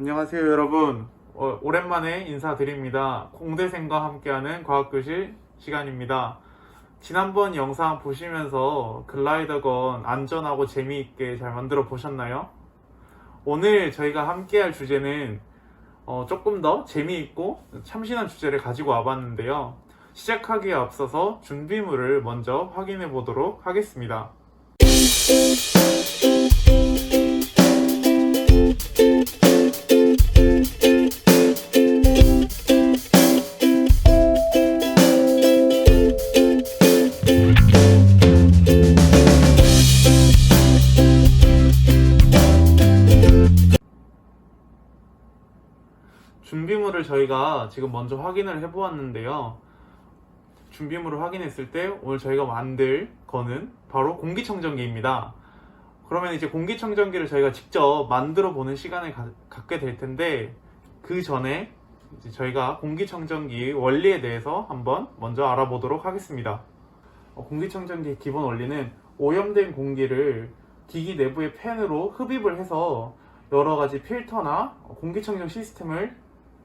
안녕하세요 여러분. 어, 오랜만에 인사드립니다. 공대생과 함께하는 과학교실 시간입니다. 지난번 영상 보시면서 글라이더건 안전하고 재미있게 잘 만들어 보셨나요? 오늘 저희가 함께할 주제는 어, 조금 더 재미있고 참신한 주제를 가지고 와봤는데요. 시작하기에 앞서서 준비물을 먼저 확인해 보도록 하겠습니다 지금 먼저 확인을 해보았는데요. 준비물을 확인했을 때 오늘 저희가 만들 거는 바로 공기청정기입니다. 그러면 이제 공기청정기를 저희가 직접 만들어 보는 시간을 가- 갖게 될 텐데 그 전에 저희가 공기청정기 원리에 대해서 한번 먼저 알아보도록 하겠습니다. 어, 공기청정기의 기본 원리는 오염된 공기를 기기 내부의 팬으로 흡입을 해서 여러 가지 필터나 공기청정 시스템을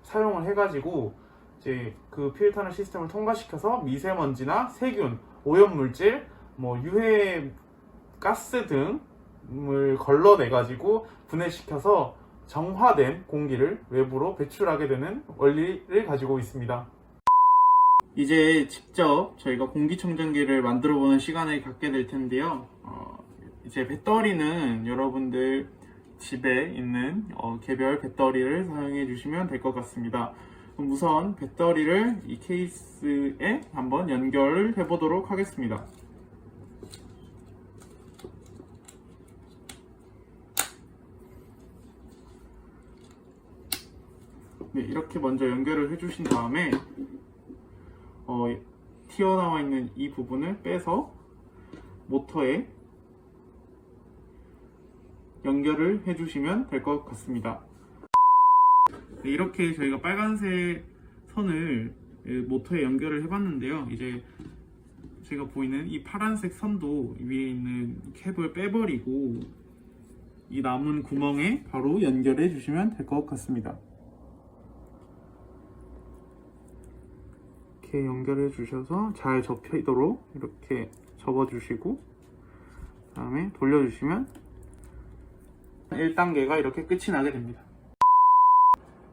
사용을 해가지고 이제 그 필터나 시스템을 통과시켜서 미세먼지나 세균, 오염물질, 뭐 유해 가스 등을 걸러내가지고 분해시켜서 정화된 공기를 외부로 배출하게 되는 원리를 가지고 있습니다. 이제 직접 저희가 공기청정기를 만들어 보는 시간을 갖게 될 텐데요. 어, 이제 배터리는 여러분들 집에 있는 어, 개별 배터리를 사용해 주시면 될 것 같습니다. 그럼 우선 배터리를 이 케이스에 한번 연결을 해 보도록 하겠습니다. 네, 이렇게 먼저 연결을 해주신 다음에 어, 튀어나와 있는 이 부분을 빼서 모터에 연결을 해주시면 될 것 같습니다. 네, 이렇게 저희가 빨간색 선을 모터에 연결을 해봤는데요. 이제 제가 보이는 이 파란색 선도 위에 있는 캡을 빼버리고 이 남은 구멍에 바로 연결해 주시면 될 것 같습니다. 이렇게 연결해 주셔서 잘 접히도록 이렇게 접어 주시고 다음에 돌려주시면 1단계가 이렇게 끝이 나게 됩니다.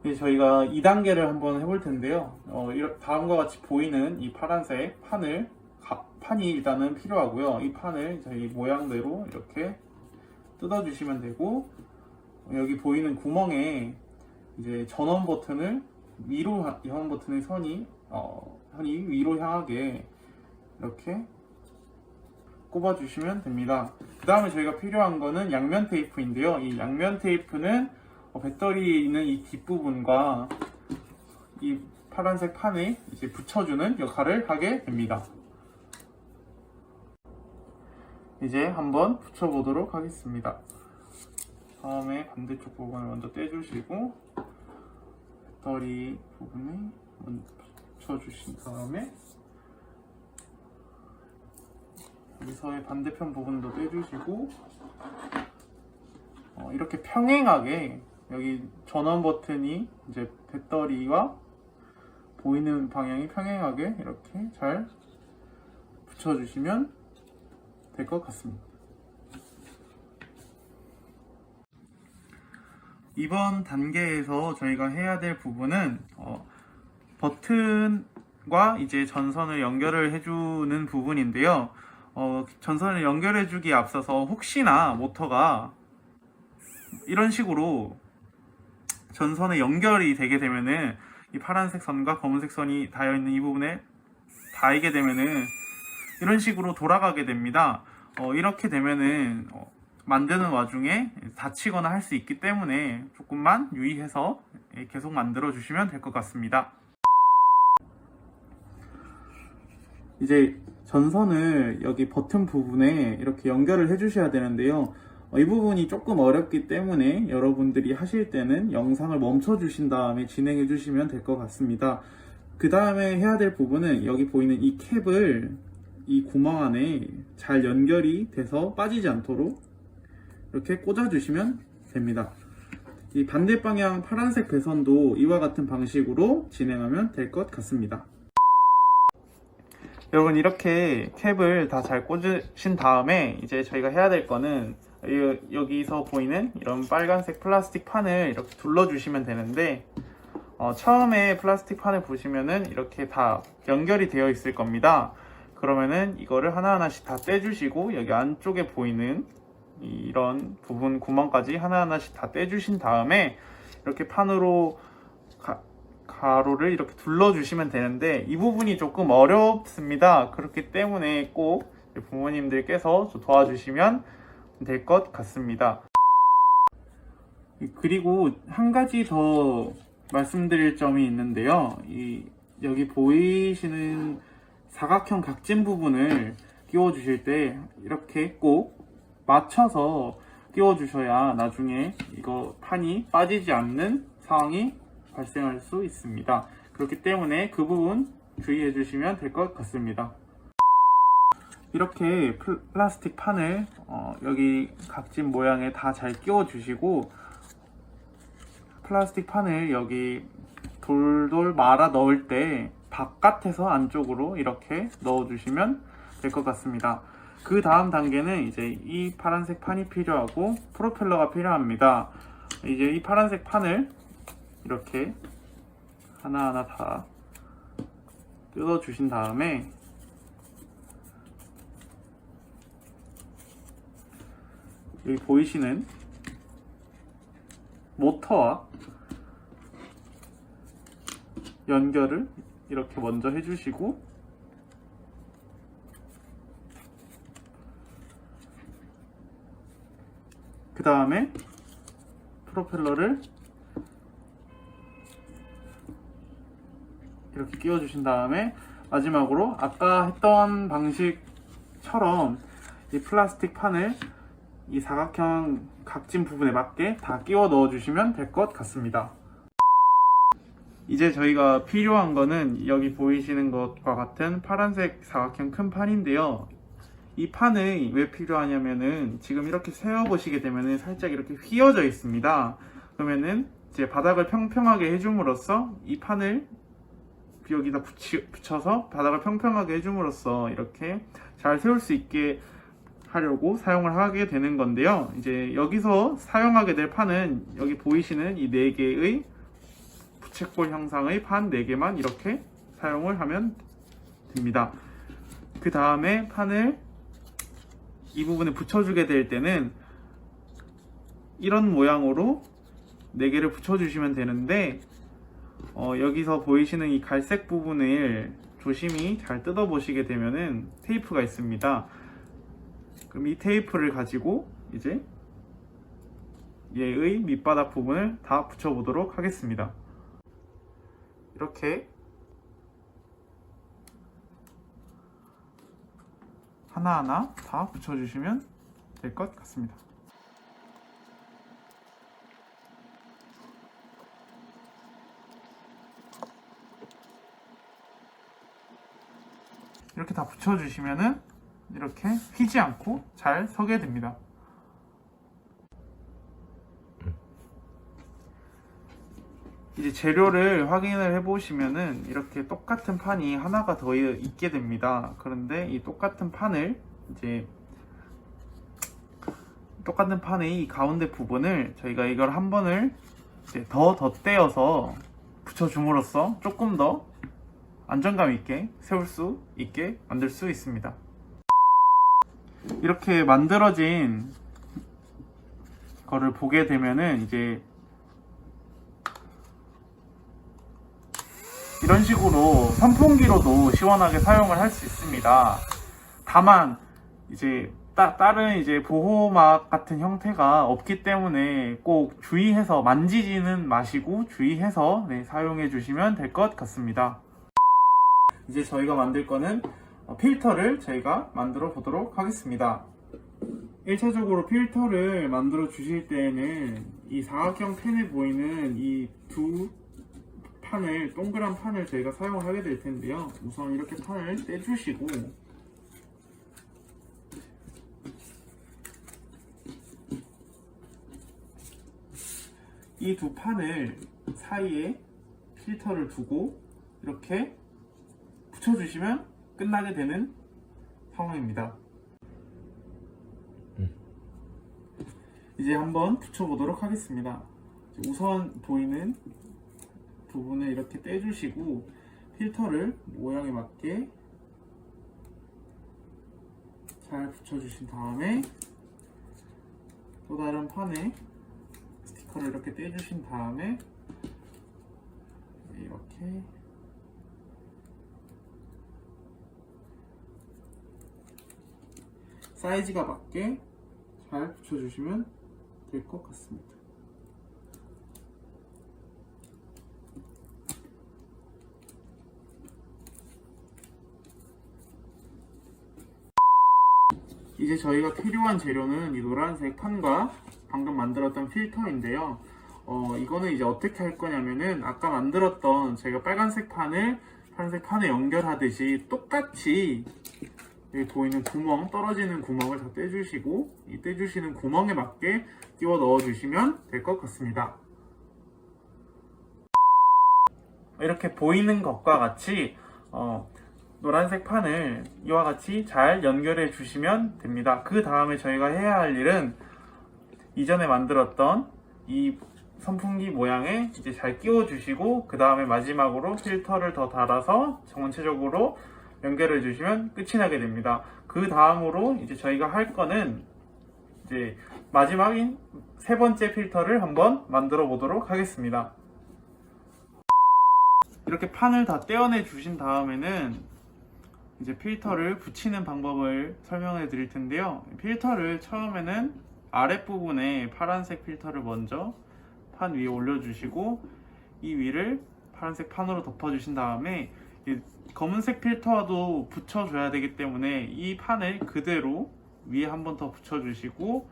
이제 저희가 2단계를 한번 해볼 텐데요. 어, 다음과 같이 보이는 이 파란색 판을 가- 판이 일단은 필요하고요. 이 판을 저희 모양대로 이렇게 뜯어주시면 되고 여기 보이는 구멍에 이제 전원 버튼을 위로 하- 전원 버튼의 선이 어, 선이 위로 향하게 이렇게 꼽아주시면 됩니다. 그 다음에 저희가 필요한 거는 양면 테이프인데요. 이 양면 테이프는 어, 배터리에 있는 이 뒷부분과 이 파란색 판에 이제 붙여주는 역할을 하게 됩니다. 이제 한번 붙여보도록 하겠습니다. 다음에 반대쪽 부분을 먼저 떼주시고 배터리 부분에 먼저 붙여주신 다음에 여기서의 반대편 부분도 떼주시고 어, 이렇게 평행하게 여기 전원 버튼이 이제 배터리와 보이는 방향이 평행하게 이렇게 잘 붙여주시면 될 것 같습니다. 이번 단계에서 저희가 해야 될 부분은 어, 버튼과 이제 전선을 연결을 해주는 부분인데요. 어, 전선을 연결해주기에 앞서서 혹시나 모터가 이런 식으로 전선에 연결이 되게 되면은 이 파란색 선과 검은색 선이 닿여 있는 이 부분에 닿이게 되면은 이런 식으로 돌아가게 됩니다. 어, 이렇게 되면은 어, 만드는 와중에 다치거나 할 수 있기 때문에 조금만 유의해서 예, 계속 만들어 주시면 될 것 같습니다. 이제 전선을 여기 버튼 부분에 이렇게 연결을 해주셔야 되는데요. 어, 이 부분이 조금 어렵기 때문에 여러분들이 하실 때는 영상을 멈춰 주신 다음에 진행해 주시면 될 것 같습니다. 그 다음에 해야 될 부분은 여기 보이는 이 캡을 이 구멍 안에 잘 연결이 돼서 빠지지 않도록 이렇게 꽂아 주시면 됩니다. 이 반대 방향 파란색 배선도 이와 같은 방식으로 진행하면 될 것 같습니다. 여러분 이렇게 캡을 다 잘 꽂으신 다음에 이제 저희가 해야 될 거는 여- 여기서 보이는 이런 빨간색 플라스틱 판을 이렇게 둘러주시면 되는데 어, 처음에 플라스틱 판을 보시면은 이렇게 다 연결이 되어 있을 겁니다. 그러면은 이거를 하나하나씩 다 떼주시고 여기 안쪽에 보이는 이런 부분 구멍까지 하나하나씩 다 떼주신 다음에 이렇게 판으로 가, 가로를 이렇게 둘러주시면 되는데 이 부분이 조금 어렵습니다. 그렇기 때문에 꼭 부모님들께서 좀 도와주시면 될 것 같습니다. 그리고 한 가지 더 말씀드릴 점이 있는데요. 이 여기 보이시는 사각형 각진 부분을 끼워 주실 때 이렇게 꼭 맞춰서 끼워 주셔야 나중에 이거 판이 빠지지 않는 상황이 발생할 수 있습니다. 그렇기 때문에 그 부분 주의해 주시면 될 것 같습니다. 이렇게 플라스틱 판을 어, 여기 각진 모양에 다 잘 끼워 주시고 플라스틱 판을 여기 돌돌 말아 넣을 때 바깥에서 안쪽으로 이렇게 넣어 주시면 될 것 같습니다. 그 다음 단계는 이제 이 파란색 판이 필요하고 프로펠러가 필요합니다. 이제 이 파란색 판을 이렇게 하나하나 다 뜯어 주신 다음에 여기 보이시는 모터와 연결을 이렇게 먼저 해주시고 그 다음에 프로펠러를 이렇게 끼워주신 다음에 마지막으로 아까 했던 방식처럼 이 플라스틱 판을 이 사각형 각진 부분에 맞게 다 끼워 넣어 주시면 될 것 같습니다. 이제 저희가 필요한 거는 여기 보이시는 것과 같은 파란색 사각형 큰 판인데요. 이 판이 왜 필요하냐면은 지금 이렇게 세워 보시게 되면은 살짝 이렇게 휘어져 있습니다. 그러면은 이제 바닥을 평평하게 해줌으로써 이 판을 여기다 붙이, 붙여서 바닥을 평평하게 해줌으로써 이렇게 잘 세울 수 있게 하려고 사용을 하게 되는 건데요. 이제 여기서 사용하게 될 판은 여기 보이시는 이네 개의 부채꼴 형상의 판네 개만 이렇게 사용을 하면 됩니다. 그 다음에 판을 이 부분에 붙여주게 될 때는 이런 모양으로 네 개를 붙여주시면 되는데 어, 여기서 보이시는 이 갈색 부분을 조심히 잘 뜯어 보시게 되면은 테이프가 있습니다. 그럼 이 테이프를 가지고 이제 얘의 밑바닥 부분을 다 붙여보도록 하겠습니다. 이렇게 하나하나 다 붙여주시면 될 것 같습니다. 이렇게 다 붙여주시면은 이렇게 휘지 않고 잘 서게 됩니다. 이제 재료를 확인을 해보시면은 이렇게 똑같은 판이 하나가 더 있게 됩니다. 그런데 이 똑같은 판을 이제 똑같은 판의 이 가운데 부분을 저희가 이걸 한 번을 이제 더 덧대어서 붙여줌으로써 조금 더 안정감 있게 세울 수 있게 만들 수 있습니다. 이렇게 만들어진 거를 보게 되면은 이제 이런 식으로 선풍기로도 시원하게 사용을 할 수 있습니다. 다만 이제 따, 다른 이제 보호막 같은 형태가 없기 때문에 꼭 주의해서 만지지는 마시고 주의해서 네, 사용해 주시면 될 것 같습니다. 이제 저희가 만들 거는 어, 필터를 저희가 만들어 보도록 하겠습니다. 1차적으로 필터를 만들어 주실 때에는 이 사각형 펜에 보이는 이 두 판을 동그란 판을 저희가 사용을 하게 될 텐데요. 우선 이렇게 판을 떼주시고 이 두 판을 사이에 필터를 두고 이렇게 붙여주시면 끝나게 되는 상황입니다. 이제 한번 붙여보도록 하겠습니다. 우선 보이는 부분을 이렇게 떼주시고 필터를 모양에 맞게 잘 붙여주신 다음에 또 다른 판에 스티커를 이렇게 떼주신 다음에 이렇게 사이즈가 맞게 잘 붙여주시면 될 것 같습니다. 이제 저희가 필요한 재료는 이 노란색 판과 방금 만들었던 필터인데요. 어, 이거는 이제 어떻게 할 거냐면은 아까 만들었던 제가 빨간색 판을 파란색 판에 연결하듯이 똑같이 여기 보이는 구멍, 떨어지는 구멍을 다 떼주시고 이 떼주시는 구멍에 맞게 끼워 넣어주시면 될 것 같습니다. 이렇게 보이는 것과 같이 어, 노란색 판을 이와 같이 잘 연결해 주시면 됩니다. 그 다음에 저희가 해야 할 일은 이전에 만들었던 이 선풍기 모양에 이제 잘 끼워 주시고 그 다음에 마지막으로 필터를 더 달아서 전체적으로 연결해 주시면 끝이 나게 됩니다. 그 다음으로 이제 저희가 할 거는 이제 마지막인 세 번째 필터를 한번 만들어 보도록 하겠습니다. 이렇게 판을 다 떼어내 주신 다음에는 이제 필터를 붙이는 방법을 설명해 드릴 텐데요. 필터를 처음에는 아랫부분에 파란색 필터를 먼저 판 위에 올려주시고 이 위를 파란색 판으로 덮어주신 다음에 이 검은색 필터도 붙여줘야 되기 때문에 이 판을 그대로 위에 한 번 더 붙여주시고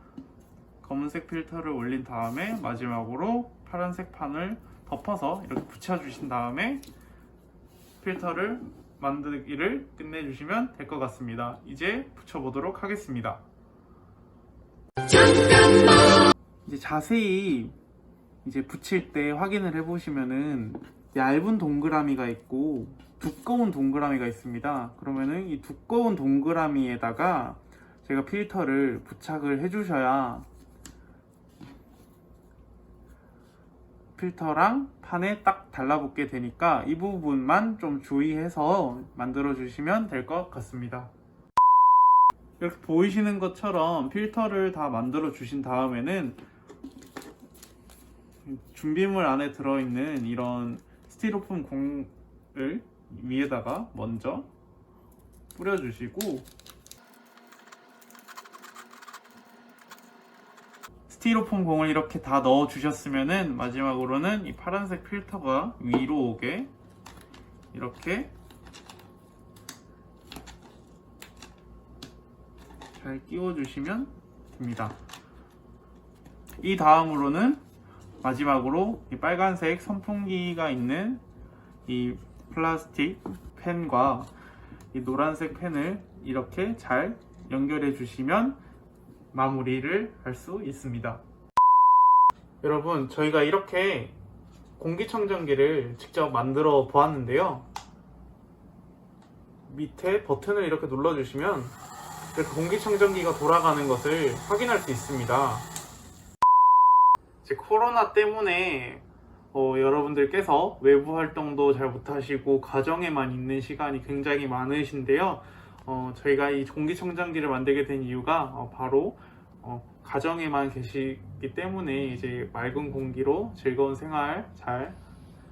검은색 필터를 올린 다음에 마지막으로 파란색 판을 덮어서 이렇게 붙여주신 다음에 필터를 만들기를 끝내주시면 될 것 같습니다. 이제 붙여보도록 하겠습니다. 이제 자세히 이제 붙일 때 확인을 해보시면은 얇은 동그라미가 있고 두꺼운 동그라미가 있습니다. 그러면은 이 두꺼운 동그라미에다가 제가 필터를 부착을 해주셔야 필터랑 판에 딱 달라붙게 되니까 이 부분만 좀 주의해서 만들어 주시면 될 것 같습니다. 이렇게 보이시는 것처럼 필터를 다 만들어 주신 다음에는 준비물 안에 들어있는 이런 스티로폼 공을 위에다가 먼저 뿌려주시고 스티로폼 공을 이렇게 다 넣어 주셨으면은 마지막으로는 이 파란색 필터가 위로 오게 이렇게 잘 끼워 주시면 됩니다. 이 다음으로는 마지막으로 이 빨간색 선풍기가 있는 이 플라스틱 펜과 이 노란색 펜을 이렇게 잘 연결해 주시면 마무리를 할 수 있습니다. 여러분, 저희가 이렇게 공기청정기를 직접 만들어 보았는데요. 밑에 버튼을 이렇게 눌러주시면 공기청정기가 돌아가는 것을 확인할 수 있습니다. 이제 코로나 때문에 어, 여러분들께서 외부 활동도 잘 못하시고 가정에만 있는 시간이 굉장히 많으신데요. 어, 저희가 이 공기청정기를 만들게 된 이유가 어, 바로 어, 가정에만 계시기 때문에 이제 맑은 공기로 즐거운 생활 잘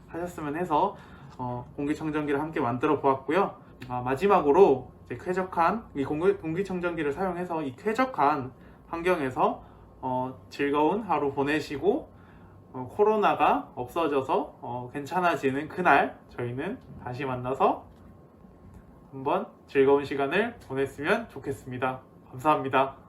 하셨으면 해서 어, 공기청정기를 함께 만들어 보았고요. 아, 마지막으로 이제 쾌적한 이 공기, 공기청정기를 사용해서 이 쾌적한 환경에서 어, 즐거운 하루 보내시고 어, 코로나가 없어져서 어, 괜찮아지는 그날 저희는 다시 만나서 한번 즐거운 시간을 보냈으면 좋겠습니다. 감사합니다.